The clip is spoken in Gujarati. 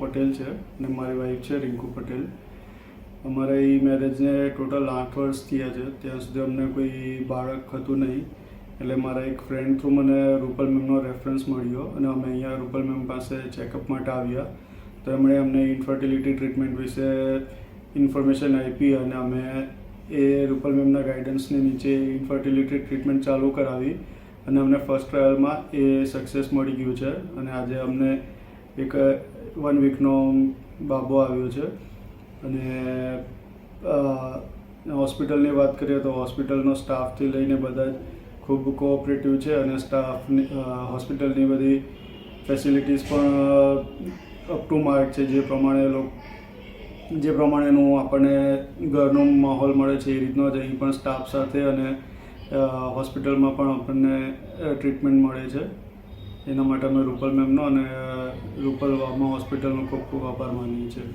પટેલ છે અને મારી વાઈફ છે રિંકુ પટેલ. અમારા એ મેરેજને ટોટલ આઠ વર્ષ થયા છે. ત્યાં સુધી અમને કોઈ બાળક હતું નહીં. એટલે મારા એક ફ્રેન્ડ થ્રુ મને રૂપલ મેમનો રેફરન્સ મળ્યો અને અમે અહીંયા રૂપલ મેમ પાસે ચેકઅપ માટે આવ્યા. તો એમણે અમને ઇન્ફર્ટિલિટી ટ્રીટમેન્ટ વિશે ઇન્ફોર્મેશન આપી અને અમે એ રૂપલ મેમના ગાઈડન્સને નીચે ઇન્ફર્ટિલિટી ટ્રીટમેન્ટ ચાલુ કરાવી અને અમને ફર્સ્ટ ટ્રાયલમાં એ સક્સેસ મળી ગયું છે. અને આજે અમને એક વન વીકનો બાબો આવ્યો છે. અને હોસ્પિટલની વાત કરીએ તો હોસ્પિટલનો સ્ટાફથી લઈને બધા જ ખૂબ કોઓપરેટિવ છે અને સ્ટાફની હોસ્પિટલની બધી ફેસિલિટીઝ પણ અપ ટુ માર્ક છે. જે પ્રમાણે લોકો, જે પ્રમાણેનું આપણને ઘરનો માહોલ મળે છે એ રીતનો જ અહીં પણ સ્ટાફ સાથે અને હોસ્પિટલમાં પણ આપણને ટ્રીટમેન્ટ મળે છે. એના માટે અમે રૂપલ મેમનો અને રૂપલ વામા હોસ્પિટલનો ખૂબ ખૂબ આભાર માનીએ છીએ.